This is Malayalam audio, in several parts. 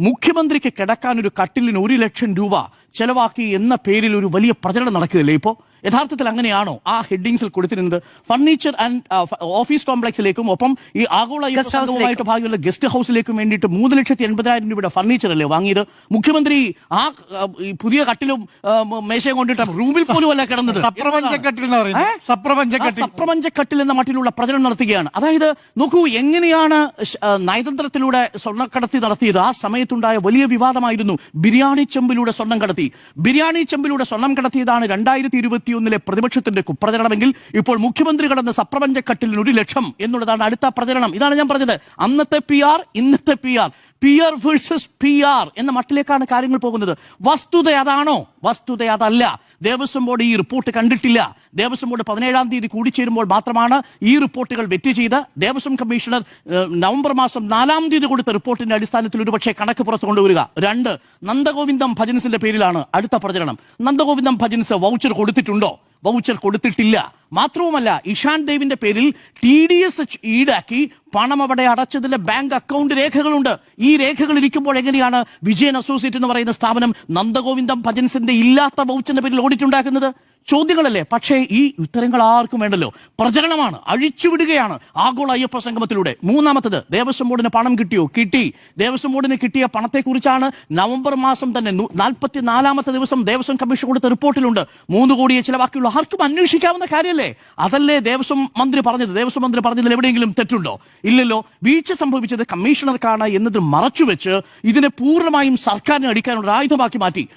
മുഖ്യമന്ത്രിക്ക് കിടക്കാൻ ഒരു കട്ടിലിന് ഒരു ലക്ഷം രൂപ ചെലവാക്കി എന്ന പേരിൽ ഒരു വലിയ പ്രചരണം നടക്കുകയല്ലേ ഇപ്പോ? യഥാർത്ഥത്തിൽ അങ്ങനെയാണോ ആ ഹെഡിങ്സിൽ കൊടുത്തിരുന്നത്? ഫർണിച്ചർ ആൻഡ് ഓഫീസ് കോംപ്ലക്സിലേക്കും ഒപ്പം ഈ ആഗോള സംഘവുമായിട്ട് ഭാഗമുള്ള ഗസ്റ്റ് ഹൗസിലേക്കും വേണ്ടിയിട്ട് മൂന്ന് ലക്ഷത്തി എൺപതിനായിരം രൂപയുടെ ഫർണിച്ചർ അല്ലേ വാങ്ങിയത്? മുഖ്യമന്ത്രി ആ പുതിയ കട്ടിലും മേശയും കൊണ്ടിട്ട് റൂമിൽ പോലും അല്ല കിടന്നത്. സപ്രപഞ്ചക്കട്ടിൽ എന്ന് മട്ടിലുള്ള പ്രചരണം നടത്തുകയാണ്. അതായത് നോക്കൂ എങ്ങനെയാണ് നയതന്ത്രത്തിലൂടെ സ്വർണക്കടത്തി നടത്തിയത്? ആ സമയത്തുണ്ടായ വലിയ വിവാദമായിരുന്നു. ബിരിയാണി ചെമ്പിലൂടെ സ്വർണം കടത്തി. ബിരിയാണി ചെമ്പിലൂടെ സ്വർണം കടത്തിയതാണ് രണ്ടായിരത്തി ഇരുപത്തിയൊന്നിലെ പ്രതിപക്ഷത്തിന്റെ കുപ്രചരണമെങ്കിൽ ഇപ്പോൾ മുഖ്യമന്ത്രി കടന്ന സപ്രപഞ്ചക്കട്ടിലിന് ഒരു ലക്ഷം എന്നുള്ളതാണ് അടുത്ത പ്രചരണം. ഇതാണ് ഞാൻ പറഞ്ഞത്. അന്നത്തെ പി ആർ ഇന്നത്തെ P R P R versus P R എന്ന മട്ടിലേക്കാണ് കാര്യങ്ങൾ പോകുന്നത്. വസ്തുത അതാണോ? വസ്തുത അതല്ല. ദേവസ്വം ബോർഡ് ഈ റിപ്പോർട്ട് കണ്ടിട്ടില്ല. ദേവസ്വം ബോർഡ് പതിനേഴാം തീയതി കൂടിച്ചേരുമ്പോൾ മാത്രമാണ് ഈ റിപ്പോർട്ടുകൾ വെറ്റ് ചെയ്ത് ദേവസ്വം കമ്മീഷണർ നവംബർ മാസം നാലാം തീയതി കൊടുത്ത റിപ്പോർട്ടിന്റെ അടിസ്ഥാനത്തിൽ ഒരുപക്ഷെ കണക്ക് പുറത്തു കൊണ്ടുവരിക. രണ്ട് നന്ദഗോവിന്ദം ഭജൻസിന്റെ പേരിലാണ് അടുത്ത പ്രചരണം. നന്ദഗോവിന്ദം ഭജൻസ് വൗച്ചർ കൊടുത്തിട്ടുണ്ടോ? വൗച്ചർ കൊടുത്തിട്ടില്ല. മാത്രവുമല്ല ഇഷാൻ ദേവിന്റെ പേരിൽ ടി ഡി എസ് ഈടാക്കി പണം അവിടെ അടച്ചതിന്റെ ബാങ്ക് അക്കൗണ്ട് രേഖകളുണ്ട്. ഈ രേഖകൾ ഇരിക്കുമ്പോൾ എങ്ങനെയാണ് വിജയൻ അസോസിയേറ്റ് എന്ന് പറയുന്ന സ്ഥാപനം നന്ദഗോവിന്ദം ഭജൻസിന്റെ ഇല്ലാത്ത വൗച്ചറിന്റെ പേരിൽ ഓഡിറ്റ് ഉണ്ടാക്കുന്നത്? ചോദ്യങ്ങളല്ലേ? പക്ഷേ ഈ ഉത്തരങ്ങൾ ആർക്കും വേണ്ടല്ലോ. പ്രചരണമാണ്. അഴിച്ചുവിടുകയാണ് ആഗോള അയ്യപ്പ സംഗമത്തിലൂടെ. മൂന്നാമത്തത് ദേവസ്വം ബോർഡിന് പണം കിട്ടിയോ? കിട്ടി. ദേവസ്വം ബോർഡിന് കിട്ടിയ പണത്തെക്കുറിച്ചാണ് നവംബർ മാസം തന്നെ നാൽപ്പത്തി നാലാമത്തെ ദിവസം ദേവസ്വം കമ്മീഷൻ കൊടുത്ത റിപ്പോർട്ടിലുണ്ട്. മൂന്ന് കോടിയെ ചിലവാക്കിയുള്ള ആർക്കും അന്വേഷിക്കാവുന്ന കാര്യമല്ലേ അതല്ലേ ദേവസ്വം മന്ത്രി പറഞ്ഞത്? ദേവസ്വം മന്ത്രി പറഞ്ഞതിൽ എവിടെയെങ്കിലും തെറ്റുണ്ടോ? ഇല്ലല്ലോ. വീഴ്ച സംഭവിച്ചത് കമ്മീഷണർക്കാണ് എന്നത് മറച്ചുവെച്ച് ഇതിനെ പൂർണമായും സർക്കാരിനെ അടിക്കാനുള്ള ആയുധമാക്കി മാറ്റി.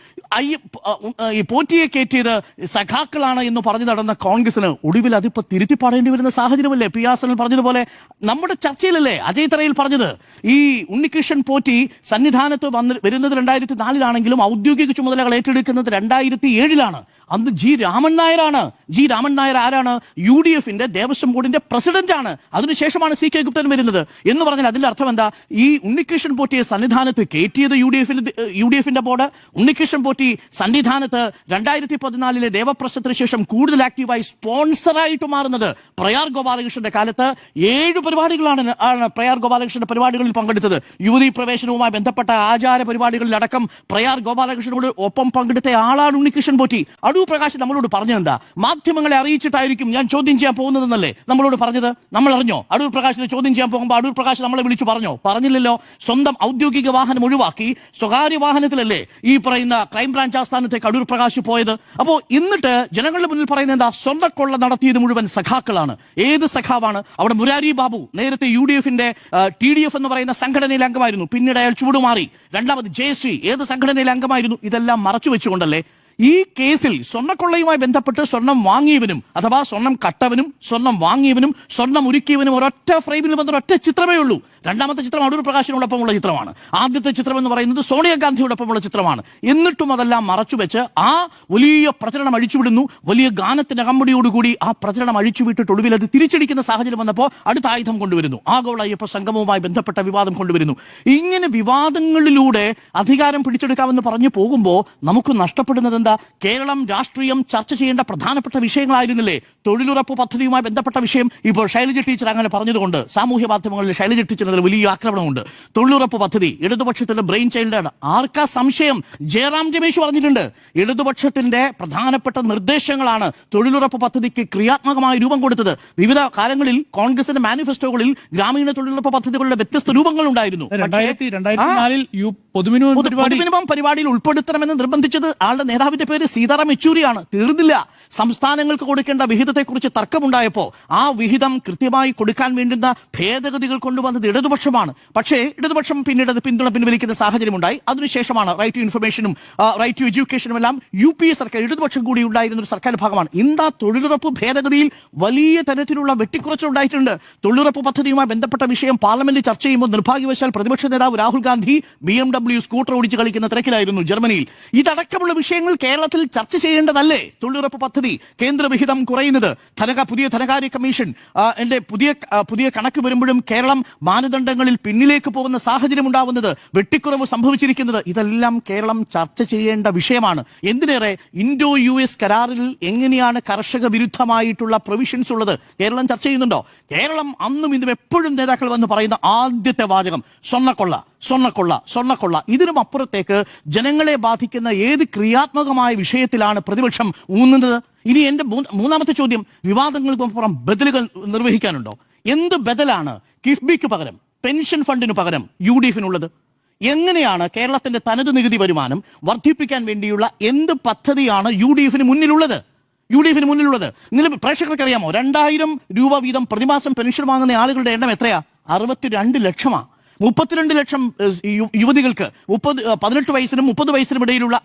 ഉ- ഈ പോറ്റിയെ കയറ്റിയത് സഖാക്കളാണ് എന്ന് പറഞ്ഞു നടന്ന കോൺഗ്രസിന് ഒടുവിൽ അതിപ്പോ തിരുത്തി പാടേണ്ടി വരുന്ന സാഹചര്യമല്ലേ? പി ആസനൽ പറഞ്ഞതുപോലെ നമ്മുടെ ചർച്ചയിലല്ലേ അജയ് തറയിൽ പറഞ്ഞത്? ഈ ഉണ്ണികൃഷ്ണൻ പോറ്റി സന്നിധാനത്ത് വന്ന് വരുന്നത് രണ്ടായിരത്തി നാലിലാണെങ്കിലും ഔദ്യോഗിക ചുമതലകൾ ഏറ്റെടുക്കുന്നത് രണ്ടായിരത്തി ഏഴിലാണ്. അന്ന് ജി രാമൻ നായരാണ്. ജി രാമൻ നായർ ആരാണ്? യു ഡി എഫിന്റെ ദേവസ്വം ബോർഡിന്റെ പ്രസിഡന്റ് ആണ് അതിനുശേഷമാണ് സി കെ ഗുപ്തൻ വരുന്നത്. എന്ന് പറഞ്ഞാൽ അതിന്റെ അർത്ഥം എന്താ? ഈ ഉണ്ണികൃഷ്ണൻ പോറ്റിയെ സന്നിധാനത്ത് കയറ്റിയത് യു ഡി എഫിന്റെ യു ഡി എഫിന്റെ ബോർഡ്. ഉണ്ണികൃഷ്ണൻ പോറ്റി സന്നിധാനത്ത് രണ്ടായിരത്തി പതിനാലിലെ ദേവപ്രശ്നത്തിന് ശേഷം കൂടുതൽ ആക്റ്റീവായി സ്പോൺസറായിട്ട് മാറുന്നത് പ്രയാർ ഗോപാലകൃഷ്ണന്റെ കാലത്ത്. ഏഴ് പരിപാടികളാണ് ആണ് പ്രയാർ ഗോപാലകൃഷ്ണന്റെ പരിപാടികളിൽ പങ്കെടുത്തത്. യുവതി പ്രവേശനവുമായി ബന്ധപ്പെട്ട ആചാര പരിപാടികളിലടക്കം പ്രയാർ ഗോപാലകൃഷ്ണനോട് ഒപ്പം പങ്കെടുത്ത ആളാണ് ഉണ്ണികൃഷ്ണൻ പോറ്റി. അടൂർ പ്രകാശ് നമ്മളോട് പറഞ്ഞതെന്താ? മാധ്യമങ്ങളെ അറിയിച്ചിട്ടായിരിക്കും ഞാൻ ചോദ്യം ചെയ്യാൻ പോകുന്നതെന്നല്ലേ നമ്മളോട് പറഞ്ഞത്? നമ്മൾ അറിഞ്ഞോ അടൂർ പ്രകാശിനെ ചോദ്യം ചെയ്യാൻ പോകുമ്പോൾ അടൂർ പ്രകാശ് നമ്മളെ വിളിച്ചു പറഞ്ഞോ? പറഞ്ഞില്ലല്ലോ. സ്വന്തം ഔദ്യോഗിക വാഹനം ഒഴിവാക്കി സ്വകാര്യ വാഹനത്തിലല്ലേ ഈ പറയുന്ന ക്രൈംബ്രാഞ്ച് ആസ്ഥാനത്തേക്ക് അടൂർ പ്രകാശ് പോയത്? അപ്പോൾ എന്നിട്ട് ജനങ്ങളുടെ മുന്നിൽ പറയുന്നത് എന്താ? സ്വർണക്കൊള്ള നടത്തിയത് മുഴുവൻ സഖാക്കളാണ്. ഏത് സഖാവാണ്? അവിടെ മുരാരി ബാബു നേരത്തെ യു ഡി എഫിന്റെ ടി ഡി എഫ് എന്ന് പറയുന്ന സംഘടനയിലെ അംഗമായിരുന്നു. പിന്നീട് അയാൾ ചൂടുമാറി രണ്ടാമത് ജയശ്രീ ഏത് സംഘടനയിലെ അംഗമായിരുന്നു? ഇതെല്ലാം മറച്ചു വെച്ചുകൊണ്ടല്ലേ ഈ കേസിൽ സ്വർണക്കൊള്ളയുമായി ബന്ധപ്പെട്ട് സ്വർണം വാങ്ങിയവനും അഥവാ സ്വർണം കട്ടവനും സ്വർണം വാങ്ങിയവനും സ്വർണം ഒരുക്കിയവനും ഒരൊറ്റ ഫ്രെയിമിൽ വന്ന ഒരൊറ്റ ചിത്രമേ ഉള്ളൂ. രണ്ടാമത്തെ ചിത്രം അടൂർ പ്രകാശിനോടൊപ്പമുള്ള ചിത്രമാണ്. ആദ്യത്തെ ചിത്രം എന്ന് പറയുന്നത് സോണിയാഗാന്ധിയോടൊപ്പമുള്ള ചിത്രമാണ്. എന്നിട്ടും അതെല്ലാം മറച്ചുവെച്ച് ആ വലിയ പ്രചരണം അഴിച്ചുവിടുന്നു. വലിയ ഗാനത്തിന്റെ കമ്പടിയോടുകൂടി ആ പ്രചരണം അഴിച്ചുവിട്ടിട്ട് ഒടുവിൽ അത് തിരിച്ചടിക്കുന്ന സാഹചര്യം വന്നപ്പോൾ അടുത്ത ആയുധം കൊണ്ടുവരുന്നു. ആഗോള അയ്യപ്പ സംഗമവുമായി ബന്ധപ്പെട്ട വിവാദം കൊണ്ടുവരുന്നു. ഇങ്ങനെ വിവാദങ്ങളിലൂടെ അധികാരം പിടിച്ചെടുക്കാമെന്ന് പറഞ്ഞു പോകുമ്പോൾ നമുക്ക് നഷ്ടപ്പെടുന്നത് എന്താ? കേരളം രാഷ്ട്രീയം ചർച്ച ചെയ്യേണ്ട പ്രധാനപ്പെട്ട വിഷയങ്ങളായിരുന്നില്ലേ? തൊഴിലുറപ്പ് പദ്ധതിയുമായി ബന്ധപ്പെട്ട വിഷയം ഇപ്പോൾ ശൈലജ ടീച്ചർ അങ്ങനെ പറഞ്ഞതുകൊണ്ട് സാമൂഹ്യ മാധ്യമങ്ങളിൽ ശൈലജ ടീച്ചറിന് വലിയ ആക്രമണമുണ്ട്. തൊഴിലുറപ്പ് പദ്ധതി ഇടതുപക്ഷത്തിന്റെ ബ്രെയിൻ ചൈൽഡാണ്. ആർക്കാ സംശയം? ജയറാം രമേശ് പറഞ്ഞിട്ടുണ്ട്. ഇടതുപക്ഷത്തിന്റെ പ്രധാനപ്പെട്ട നിർദ്ദേശങ്ങളാണ് തൊഴിലുറപ്പ് പദ്ധതിക്ക് ക്രിയാത്മകമായി രൂപം കൊടുത്തത്. വിവിധ കാലങ്ങളിൽ കോൺഗ്രസിന്റെ മാനിഫെസ്റ്റോകളിൽ ഗ്രാമീണ തൊഴിലുറപ്പ് പദ്ധതികളുടെ വ്യത്യസ്ത രൂപങ്ങൾ ഉണ്ടായിരുന്നു. രണ്ടായിരത്തി രണ്ടായിരത്തി നാലിൽ പൊതുമിനിമം പരിപാടിയിൽ ഉൾപ്പെടുത്തണമെന്ന് നിർബന്ധിച്ചത് ആളുടെ നേതാവിന്റെ പേര് സീതാറാം യെച്ചൂരിയാണ്. തീർന്നില്ല. സംസ്ഥാനങ്ങൾക്ക് കൊടുക്കേണ്ട വിഹിതത്തെക്കുറിച്ച് തർക്കമുണ്ടായപ്പോ ആ വിഹിതം കൃത്യമായി കൊടുക്കാൻ വേണ്ടുന്ന ഭേദഗതികൾ കൊണ്ടുവന്നത് ഇടതുപക്ഷമാണ്. പക്ഷേ ഇടതുപക്ഷം പിന്നീട് അത് പിന്തുണ പിൻവലിക്കുന്ന സാഹചര്യമുണ്ടായി. അതിനുശേഷമാണ് റൈറ്റ് ടു ഇൻഫർമേഷനും റൈറ്റ് ടു എഡ്യൂക്കേഷനും എല്ലാം യു പി എ സർക്കാർ ഇടതുപക്ഷം കൂടി ഉണ്ടായിരുന്ന ഒരു സർക്കാർ ഭാഗമാണ്. ഇന്ന് തൊഴിലുറപ്പ് ഭേദഗതിയിൽ വലിയ തരത്തിലുള്ള വെട്ടിക്കുറച്ചിൽ ഉണ്ടായിട്ടുണ്ട്. തൊഴിലുറപ്പ് പദ്ധതിയുമായി ബന്ധപ്പെട്ട വിഷയം പാർലമെന്റ് ചർച്ച ചെയ്യുമ്പോൾ നിർഭാഗ്യവശാൽ പ്രതിപക്ഷ നേതാവ് Rahul Gandhi B M W scooter ഓടിച്ച് കളിക്കുന്ന തിരക്കിലായിരുന്നു ജർമ്മനിയിൽ. ഇതടക്കമുള്ള വിഷയങ്ങൾ കേരളത്തിൽ ചർച്ച ചെയ്യേണ്ടതല്ലേ? തൊഴിലുറപ്പ് പദ്ധതി കേന്ദ്രവിഹിതം കുറയുന്നത് ധനക പുതിയ ധനകാര്യ കമ്മീഷൻ എന്റെ പുതിയ പുതിയ കണക്ക് വരുമ്പോഴും കേരളം മാനദണ്ഡങ്ങളിൽ പിന്നിലേക്ക് പോകുന്ന സാഹചര്യം ഉണ്ടാവുന്നത് വെട്ടിക്കുറവ് സംഭവിച്ചിരിക്കുന്നത് ഇതെല്ലാം കേരളം ചർച്ച ചെയ്യേണ്ട വിഷയമാണ്. എന്തിനേറെ ഇൻഡോ യു എസ് കരാറിൽ എങ്ങനെയാണ് കർഷക വിരുദ്ധമായിട്ടുള്ള പ്രൊവിഷൻസ് ഉള്ളത്? കേരളം ചർച്ച ചെയ്യുന്നുണ്ടോ? കേരളം അന്നും ഇന്നും എപ്പോഴും നേതാക്കൾ വന്ന് പറയുന്ന ആദ്യത്തെ വാചകം സ്വർണക്കൊള്ള. സ്വർണക്കൊള്ള സ്വർണക്കൊള്ള. ഇതിനും അപ്പുറത്തേക്ക് ജനങ്ങളെ ബാധിക്കുന്ന ഏത് ക്രിയാത്മകമായ വിഷയത്തിലാണ് പ്രതിപക്ഷം ഊന്നുന്നത്? ഇനി എന്റെ മൂന്നാമത്തെ ചോദ്യം വിവാദങ്ങൾക്ക് അപ്പുറം ബദലുകൾ നിർവഹിക്കാനുണ്ടോ? എന്ത് ബദലാണ് കിഫ്ബിക്ക് പകരം പെൻഷൻ ഫണ്ടിന് പകരം യു ഡി എഫിനുള്ളത് എങ്ങനെയാണ് കേരളത്തിന്റെ തനത് നികുതി വരുമാനം വർദ്ധിപ്പിക്കാൻ വേണ്ടിയുള്ള എന്ത് പദ്ധതിയാണ് യു ഡി എഫിന് മുന്നിലുള്ളത്? യു ഡി എഫിന് മുന്നിലുള്ളത്. നിങ്ങൾ പ്രേക്ഷകർക്ക് അറിയാമോ രണ്ടായിരം രൂപ വീതം പ്രതിമാസം പെൻഷൻ വാങ്ങുന്ന ആളുകളുടെ എണ്ണം എത്രയാ? അറുപത്തിരണ്ട് ലക്ഷമാ. മുപ്പത്തിരണ്ട് ലക്ഷം യുവതികൾക്ക് മുപ്പത് പതിനെട്ട് വയസ്സിനും മുപ്പത് വയസ്സിനും ഇടയിലുള്ള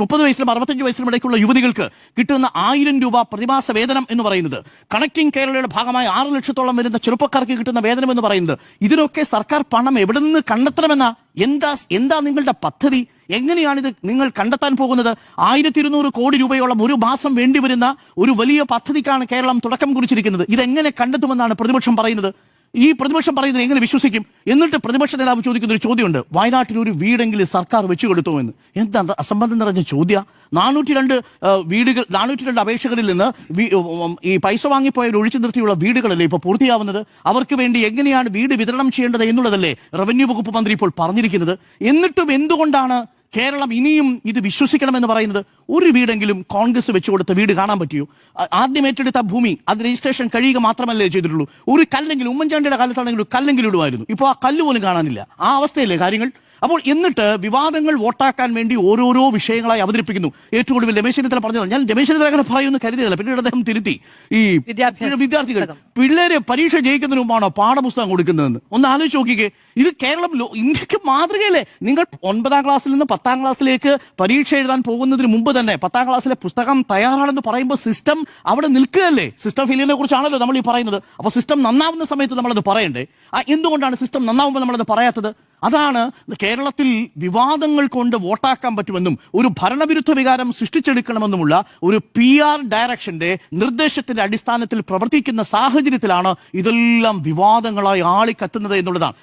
മുപ്പത് വയസ്സിലും അറുപത്തഞ്ച് വയസ്സിനും ഇടയ്ക്കുള്ള യുവതികൾക്ക് കിട്ടുന്ന ആയിരം രൂപ പ്രതിമാസ വേതനം എന്ന് പറയുന്നത്. കണക്ടിംഗ് കേരളയുടെ ഭാഗമായി ആറ് ലക്ഷത്തോളം വരുന്ന ചെറുപ്പക്കാർക്ക് കിട്ടുന്ന വേതനം എന്ന് പറയുന്നത്. ഇതിനൊക്കെ സർക്കാർ പണം എവിടെ നിന്ന് കണ്ടെത്തണമെന്ന? എന്താ എന്താ നിങ്ങളുടെ പദ്ധതി? എങ്ങനെയാണിത് നിങ്ങൾ കണ്ടെത്താൻ പോകുന്നത്? ആയിരത്തി ഇരുന്നൂറ് കോടി രൂപയോളം ഒരു മാസം വേണ്ടിവരുന്ന ഒരു വലിയ പദ്ധതിക്കാണ് കേരളം തുടക്കം കുറിച്ചിരിക്കുന്നത്. ഇതെങ്ങനെ കണ്ടെത്തുമെന്നാണ് പ്രതിപക്ഷം പറയുന്നത്. ഈ പ്രതിപക്ഷം പറയുന്നത് എങ്ങനെ വിശ്വസിക്കും? എന്നിട്ട് പ്രതിപക്ഷ നേതാവ് ചോദിക്കുന്ന ഒരു ചോദ്യമുണ്ട്. വയനാട്ടിൽ ഒരു വീടെങ്കിലും സർക്കാർ വെച്ചു കൊടുത്തു എന്ന്. എന്താ അസംബന്ധം നിറഞ്ഞ ചോദ്യ? നാനൂറ്റി രണ്ട് വീടുകൾ നാനൂറ്റി രണ്ട് അപേക്ഷകരിൽ നിന്ന് ഈ പൈസ വാങ്ങിപ്പോയവർ ഒഴിച്ചു നിർത്തിയുള്ള വീടുകളല്ലേ ഇപ്പോൾ പൂർത്തിയാവുന്നത്? അവർക്ക് വേണ്ടി എങ്ങനെയാണ് വീട് വിതരണം ചെയ്യേണ്ടത് എന്നുള്ളതല്ലേ റവന്യൂ വകുപ്പ് മന്ത്രി ഇപ്പോൾ പറഞ്ഞിരിക്കുന്നത്. എന്നിട്ടും എന്തുകൊണ്ടാണ് കേരളം ഇനിയും ഇത് വിശ്വസിക്കണമെന്ന് പറയുന്നത് ഒരു വീടെങ്കിലും കോൺഗ്രസ് വെച്ചു കൊടുത്ത വീട് കാണാൻ പറ്റിയോ? ആദ്യം ഏറ്റെടുത്ത ഭൂമി അത് രജിസ്ട്രേഷൻ കഴിയുക മാത്രമല്ലേ ചെയ്തിട്ടുള്ളൂ. ഒരു കല്ലെങ്കിലും ഉമ്മൻചാണ്ടിയുടെ കാലത്താണെങ്കിൽ ഒരു കല്ലെങ്കിലും ഇടുമായിരുന്നു. ഇപ്പോൾ ആ കല്ല് പോലും കാണാനില്ല. ആ അവസ്ഥയല്ലേ കാര്യങ്ങൾ? അപ്പോൾ എന്നിട്ട് വിവാദങ്ങൾ വോട്ടാക്കാൻ വേണ്ടി ഓരോരോ വിഷയങ്ങളായി അവതരിപ്പിക്കുന്നു. ഏറ്റവും കൂടുതൽ രമേശ് ചെന്നിത്തല പറഞ്ഞത് ഞാൻ രമേശ് ചെന്നിത്തല അങ്ങനെ പറയുമെന്ന് കരുതിയതല്ല പിന്നീട് അദ്ദേഹം തിരുത്തി. ഈ വിദ്യാർത്ഥികൾ പിള്ളേരെ പരീക്ഷ ജയിക്കുന്നതിന് മുമ്പാണോ പാഠപുസ്തകം കൊടുക്കുന്നതെന്ന്? ഒന്ന് ആലോചിച്ച് നോക്കിക്കേ ഇത് കേരളം ഇന്ത്യയ്ക്ക് മാതൃകയല്ലേ? നിങ്ങൾ ഒൻപതാം ക്ലാസ്സിൽ നിന്ന് പത്താം ക്ലാസ്സിലേക്ക് പരീക്ഷ എഴുതാൻ പോകുന്നതിന് മുമ്പ് തന്നെ പത്താം ക്ലാസ്സിലെ പുസ്തകം തയ്യാറാണെന്ന് പറയുമ്പോൾ സിസ്റ്റം അവിടെ നിൽക്കുകയല്ലേ? സിസ്റ്റം ഫെയിലിയറിനെ കുറിച്ചാണല്ലോ നമ്മൾ ഈ പറയുന്നത്. അപ്പോൾ സിസ്റ്റം നന്നാവുന്ന സമയത്ത് നമ്മളത് പറയണ്ടേ? ആ എന്തുകൊണ്ടാണ് സിസ്റ്റം നന്നാവുമ്പോൾ നമ്മളത് പറയാത്തത്? അതാണ് കേരളത്തിൽ വിവാദങ്ങൾ കൊണ്ട് വോട്ടാക്കാൻ പറ്റുമെന്നും ഒരു ഭരണവിരുദ്ധ വികാരം സൃഷ്ടിച്ചെടുക്കണമെന്നുമുള്ള ഒരു പി ആർ ഡയറക്ഷന്റെ നിർദ്ദേശത്തിന്റെ അടിസ്ഥാനത്തിൽ പ്രവർത്തിക്കുന്ന സാഹചര്യത്തിലാണ് ഇതെല്ലാം വിവാദങ്ങളായി ആളിക്കത്തുന്നത് എന്നുള്ളതാണ്.